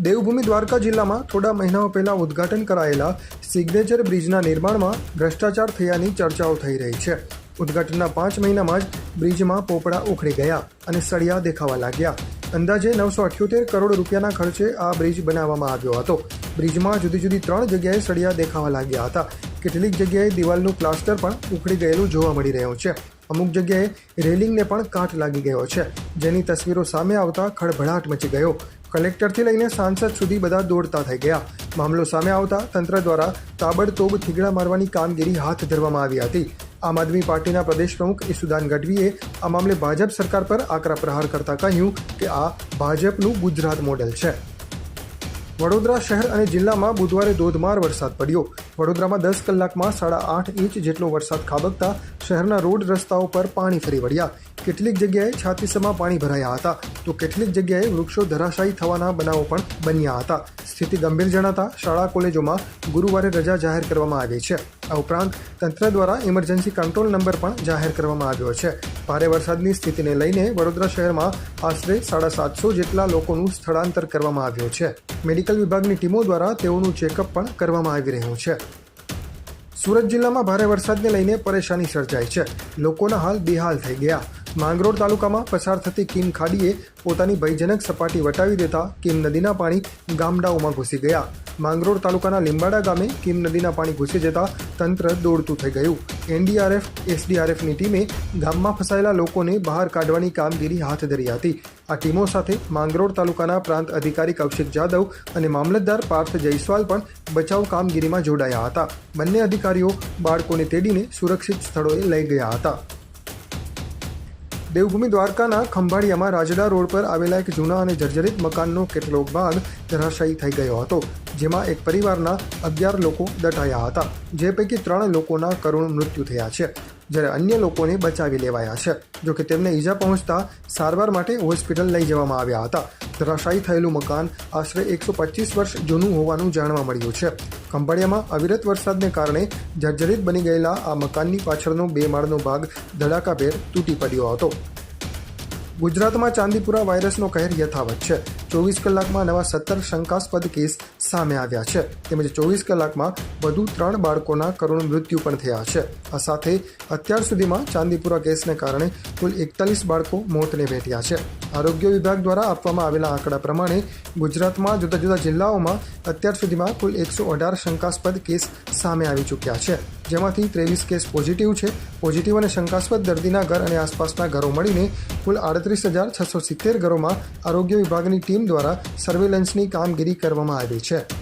દેવભૂમિ દ્વારકા જિલ્લામાં થોડા મહિનાઓ પહેલાં ઉદ્ઘાટન કરાયેલા સિગ્નેચર બ્રિજના નિર્માણમાં ભ્રષ્ટાચાર થયાની ચર્ચાઓ થઈ રહી છે. ઉદ્ઘાટનના પાંચ મહિનામાં જ બ્રિજમાં પોપડા ઉખડી ગયા અને સળિયા દેખાવા લાગ્યા. અંદાજે નવસો અઠ્યોતેર કરોડ રૂપિયાના ખર્ચે આ બ્રિજ બનાવવામાં આવ્યો હતો. બ્રિજમાં જુદી જુદી ત્રણ જગ્યાએ સળિયા દેખાવા લાગ્યા હતા. કેટલીક જગ્યાએ દિવાલનું પ્લાસ્ટર પણ ઉખડી ગયેલું જોવા મળી રહ્યું છે. અમુક જગ્યાએ રેલિંગને પણ કાટ લાગી ગયો છે. જેની તસવીરો સામે આવતા ખળભળાટ મચી ગયો. કલેક્ટરથી લઈને સાંસદ સુધી બધા દોડતા થઈ ગયા. મામલો સામે આવતા તંત્ર દ્વારા તાબડતોબ થીગડા મારવાની કામગીરી હાથ ધરવામાં આવી હતી. આમ આદમી પાર્ટીના પ્રદેશ પ્રમુખ ઈસુદાન ગઢવીએ આ મામલે ભાજપ સરકાર પર આકરા પ્રહાર કરતા કહ્યું કે આ ભાજપનું ગુજરાત મોડેલ છે. વડોદરા શહેર અને જિલ્લામાં બુધવારે ધોધમાર વરસાદ પડ્યો. વડોદરામાં દસ કલાકમાં સાડા આઠ ઇંચ જેટલો વરસાદ ખાબકતા શહેરના રોડ રસ્તાઓ પર પાણી ફરી વળ્યા. કેટલીક જગ્યાએ છાતીસમાં પાણી ભરાયા હતા. તો કેટલીક જગ્યાએ વૃક્ષો ધરાશાયી થવાના બનાવો પણ બન્યા હતા. સ્થિતિ ગંભીર જણાતા શાળા કોલેજોમાં ગુરુવારે રજા જાહેર કરવામાં આવી છે. આ ઉપરાંત તંત્ર દ્વારા ઇમરજન્સી કંટ્રોલ નંબર પણ જાહેર કરવામાં આવ્યો છે. ભારે વરસાદની સ્થિતિને લઈને વડોદરા શહેરમાં આશરે સાડા સાતસો જેટલા લોકોનું સ્થળાંતર કરવામાં આવ્યું છે. મેડિકલ વિભાગની ટીમો દ્વારા તેઓનું ચેકઅપ પણ કરવામાં આવી રહ્યું છે. સુરત જિલ્લામાં ભારે વરસાદને લઈને પરેશાની સર્જાઈ છે. લોકોના હાલ બેહાલ થઈ ગયા. માંગરોળ તાલુકામાં પસાર થતી કીમ ખાડીએ પોતાની ભયજનક સપાટી વટાવી દેતા કીમ નદીના પાણી ગામડાઓમાં ઘૂસી ગયા. માંગરોળ તાલુકાના લીંબાડા ગામે કીમ નદીના પાણી ઘૂસી જતા તંત્ર દોડતું થઈ ગયું. એનડીઆરએફ, એસડીઆરએફની ટીમે ગામમાં ફસાયેલા લોકોને બહાર કાઢવાની કામગીરી હાથ ધરી હતી. આ ટીમો સાથે માંગરોળ તાલુકાના પ્રાંત અધિકારી કૌશિક જાદવ અને મામલતદાર પાર્થ જયસ્વાલ પણ બચાવ કામગીરીમાં જોડાયા હતા. બંને અધિકારીઓ બાળકોને તેડીને સુરક્ષિત સ્થળોએ લઈ ગયા હતા. દેવભૂમિ દ્વારકાના ખંભાળિયામાં રાજડા રોડ પર આવેલા એક જૂના અને જર્જરિત મકાનનો કેટલોક ભાગ ધરાશાયી થઈ ગયો હતો, જેમાં એક પરિવારના અગિયાર લોકો દટાયા હતા, જે પૈકી ત્રણ લોકોના કરુણ મૃત્યુ થયા છે. જ્યારે અન્ય લોકોને બચાવી લેવાયા છે, જોકે તેમને ઈજા પહોંચતા સારવાર માટે હોસ્પિટલ લઈ જવામાં આવ્યા હતા. ધરાશાયી થયેલું મકાન આશરે એકસો પચીસ વર્ષ જૂનું હોવાનું જાણવા મળ્યું છે. ખંભાળિયામાં અવિરત વરસાદને કારણે જર્જરિત બની ગયેલા આ મકાનની પાછળનો બે માળનો ભાગ ધડાકાભેર તૂટી પડ્યો હતો. ગુજરાતમાં ચાંદીપુરા વાયરસનો કહેર યથાવત છે. ચોવીસ કલાકમાં નવા સત્તર શંકાસ્પદ કેસ સામે આવ્યા છે. તેમજ ચોવીસ કલાકમાં વધુ ત્રણ બાળકોના કરુણ મૃત્યુ પણ થયા છે. આ સાથે અત્યાર સુધીમાં ચાંદીપુરા કેસને કારણે કુલ એકતાલીસ બાળકો મોતને ભેટ્યા છે. આરોગ્ય વિભાગ દ્વારા આપવામાં આવેલા આંકડા પ્રમાણે ગુજરાતમાં જુદા જુદા જિલ્લાઓમાં અત્યાર સુધીમાં કુલ એકસો અઢાર શંકાસ્પદ કેસ સામે આવી ચૂક્યા છે. જેમાંથી ત્રેવીસ કેસ પોઝિટિવ છે. પોઝિટિવ અને શંકાસ્પદ દર્દીના ઘર અને આસપાસના ઘરો મળીને કુલ આડત્રીસ હજાર છસો સિત્તેર ઘરોમાં આરોગ્ય વિભાગની ટીમ દ્વારા સર્વેલન્સની કામગીરી કરવામાં આવી છે.